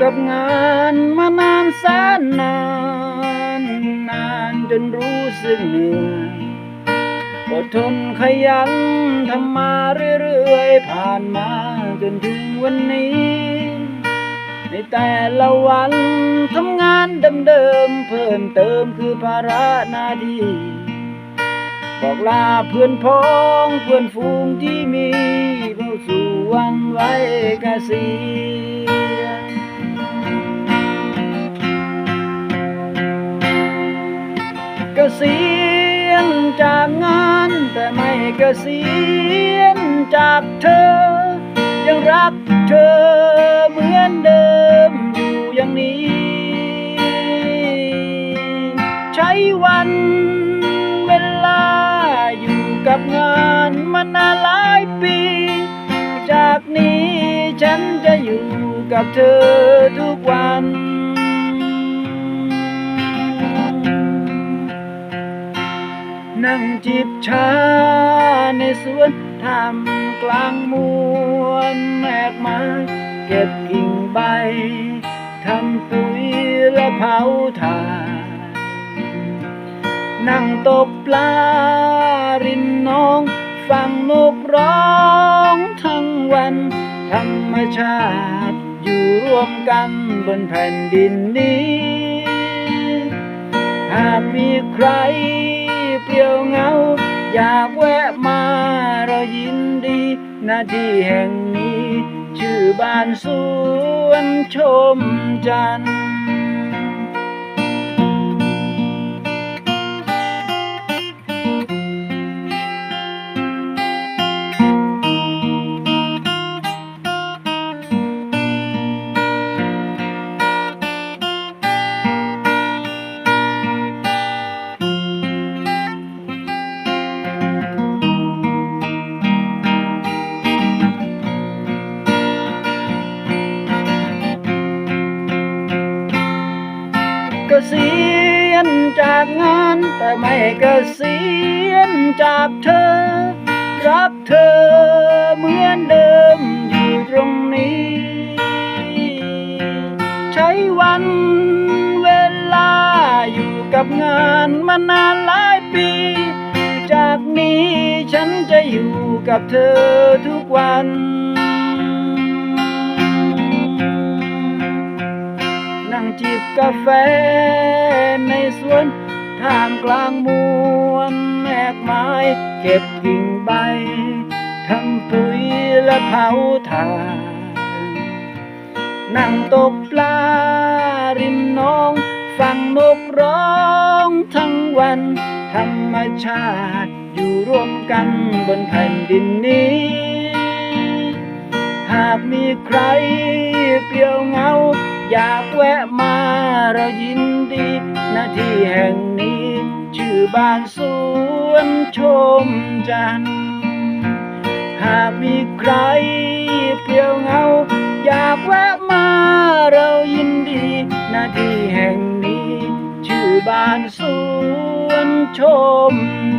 กับงานมานานแสนนานนานจนรู้สึกเหนื่อยอดทนขยันทำมาเรื่อยๆ ผ่านมาจนถึงวันนี้ ในแต่ละวันทำงานเดิมๆเพิ่มเติมคือภาระหน้าที่บอกลาเพื่อนพ้องเพื่อนฝูงที่มีเข้าสู่วันไว้เกษี เกษียณจากงานแต่ไม่เกษียณจากเธอ ยังรักเธอเหมือนเดิมอยู่อย่างนี้ ใช้วันเวลาอยู่กับงานมานานหลายปี จากนี้ฉันจะอยู่กับเธอทุกวัน นั่งจิบชาในสวนทำกลางมวลแมกไม้เก็บกิ่งใบทำปุ๋ยและเผาถ่านนั่งตกปลาริมหน้อง ฟังนกร้องทั้งวัน ธรรมชาติอยู่ร่วมกันบนแผ่นดินนี้ หากมีใคร อยากแวะมาเรายินดีหน้าที่แห่งนี้ ชื่อบ้านสวนชมจันทร์ ษียณจากงานแต่ไม่เกษียณจากเธอ รักเธอเหมือนเดิมอยู่ตรงนี้ ใช้วันเวลาอยู่กับงานมานานหลายปี จากนี้ฉันจะอยู่กับเธอทุกวัน นั่งจิบกาแฟในสวนท่ามกลางมวลแมกไม้เก็บกิ่งใบทำปุ๋ยและเผาถ่าน นั่งตกปลาริมน้อง ฟังนกร้องทั้งวัน ธรรมชาติอยู่ร่วมกันบนแผ่นดินนี้ หากมีใคร อยากแวะมาเรายินดีหน้าที่แห่งนี้ ชื่อบ้านสวนชมจันทร์หากมีใครเปลี่ยวเหงา อยากแวะมาเรายินดีหน้าที่แห่งนี้ ชื่อบ้านสวนชม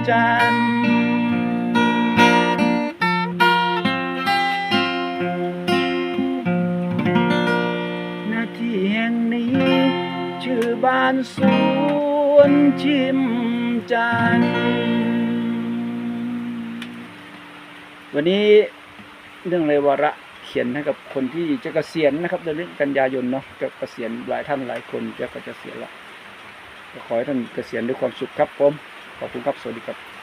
จันทร์ ที่แห่งนี้ ชื่อบ้านสวนชิมจันวันนี้เรื่องเลวาระเขียนให้กับคนที่จะเกษียณนะครับเดือนกันยายนเนาะจะเกษียณหลายท่านหลายคนจะก็จะเกษียณละขอให้ท่านเกษียณด้วยความสุขครับผมขอบคุณครับสวัสดีครับ